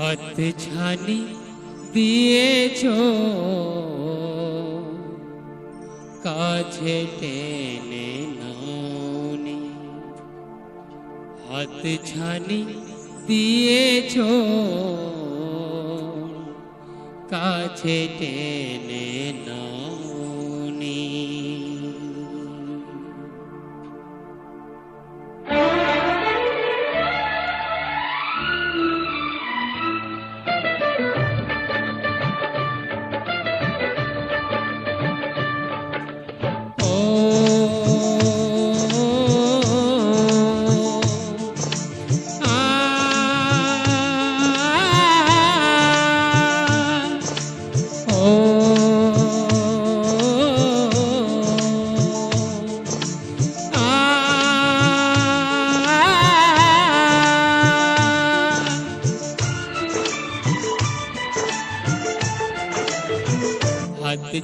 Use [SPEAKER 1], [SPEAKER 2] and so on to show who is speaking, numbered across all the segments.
[SPEAKER 1] হাত ছানি দিয়েছ। কাছে টেনে নাওনি। হাত ছানি দিয়েছ। কাছে টেনে নাওনি।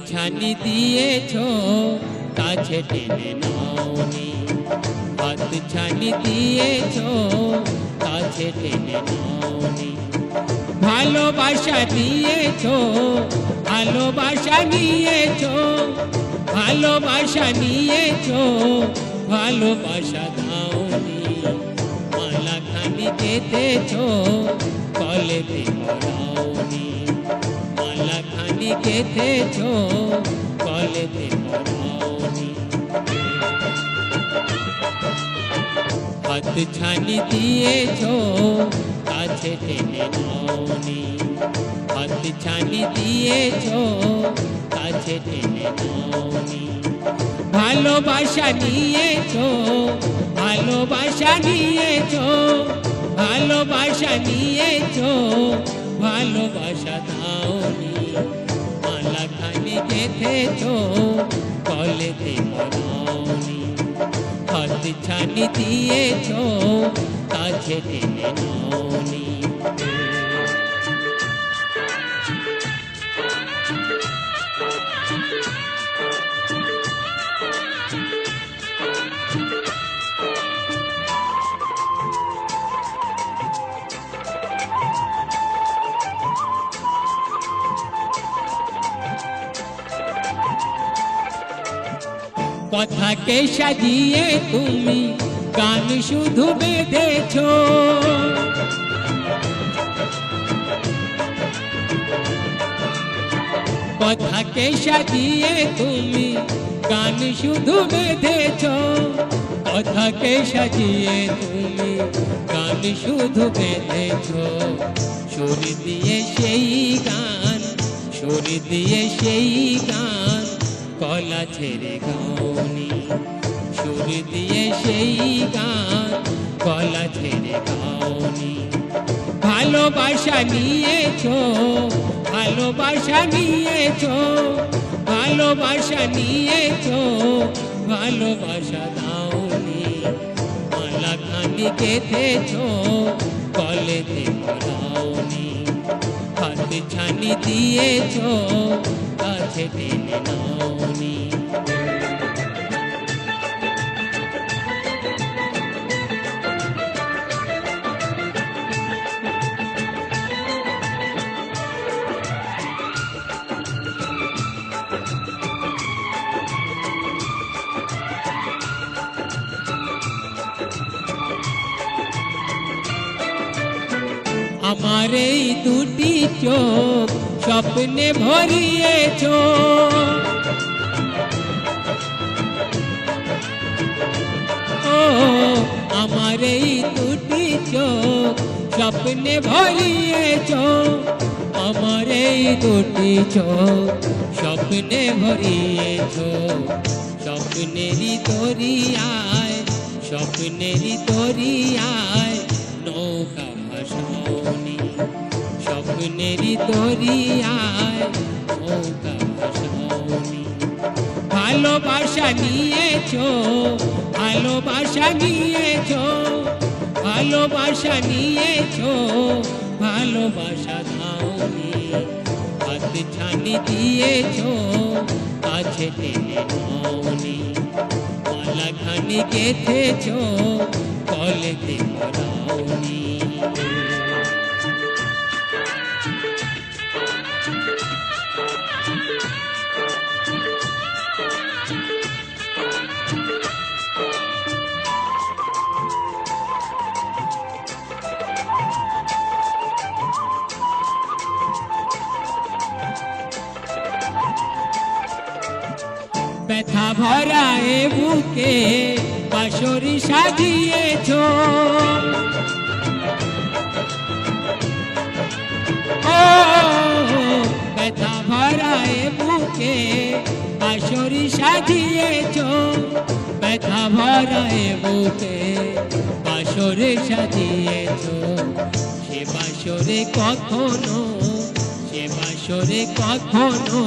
[SPEAKER 1] ছানি দিয়েছ কাছে টেনে নাওনি হাত ছানি দিয়েছ কাছে টেনে নাওনি ভালোবাসা দিয়েছ ভালোবাসা নিয়েছ ভালোবাসা নিয়েছ, ভালোবাসা দাওনি। মালা খানি কেটেছ কলেতে পড়াওনি মালা খানি কলেতে হাত ছানি দিয়েছ, কাছে টেনে নাওনি। হাত ছানি দিয়েছ, কাছে টেনে নাওনি। ভালোবাসা নিয়েছ ভালোবাসা নিয়েছ ভালোবাসা নিয়েছ, ভালোবাসা দাওনি। গেথেছ কলেতে পড়াওনি হাত ছানি দিয়েছ কাছে টেনে নাওনি কথাকে সাজিয়ে তুমি গান শুধু বেঁধেছ। কথাকে সাজিয়ে তুমি গান শুধু বেঁধেছ। কথাকে সাজিয়ে তুমি গান শুধু বেঁধেছ। সুর দিয়ে সেই গান, সুর দিয়ে সেই গান। কলা ছেড়ে গাওনি। সুর দিয়ে সেই গান কলা ছেড়ে গাওনি। ভালোবাসা নিয়েছো ভালোবাসা নিয়েছো ভালোবাসা নিয়েছো, ভালোবাসা দাওনি। মালা খানি কেটেছো কলেতে পড়াওনি। হাত ছানি দিয়েছ, কাছে টেনে নাওনি। আমার এই দুটি চোখ, স্বপ্নে ভরিয়েছ ও আমার এই দুটি চোখ, স্বপ্নে ভরিয়েছ আমার এই দুটি চোখ, স্বপ্নে ভরিয়েছ স্বপ্নেরই তরিয়ায় স্বপ্নেরই তরিয়ায় নৌকা ভাসাওনি নৌকা ভাসাওনি ভালোবাসা নিয়েছো ভালোবাসা নিয়েছো ভালোবাসা নিয়েছো, ভালোবাসা দাওনি। হাত ছানি দিয়েছ, কাছে টেনে নাওনি। মালা খানি গেথেছো, কলেতে পড়াওনি। ব্যথা ভরা এ বুকে বাসরি সাজিয়েছ। ও ব্যথা ভরা এ বুকে বাসরি সাজিয়েছ। ব্যথা ভরা এ বুকে বাসরে সাজিয়েছ। সে বাসরে কখনো, সে বাসরে কখনো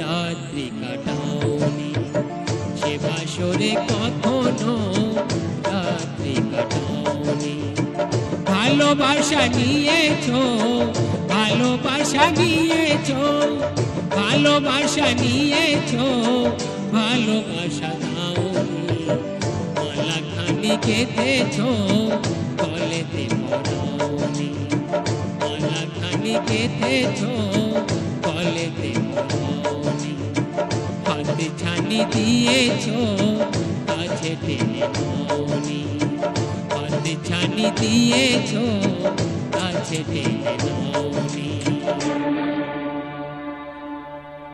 [SPEAKER 1] রাত্রি সে বাসরে কখনো রাত্রি কাটাওনি। ভালোবাসা নিয়েছো ভালোবাসা নিয়েছো ভালোবাসা নিয়েছো, ভালোবাসা দাওনি। মালা খানি কেঁদেছো গলেতে পড়াওনি। মালা খানি কেঁদেছো গলেতে পড়াওনি। হাত ছানি দিয়েছ কাছে টেনে নাওনি। হাত ছানি দিয়েছ কাছে টেনে নাওনি।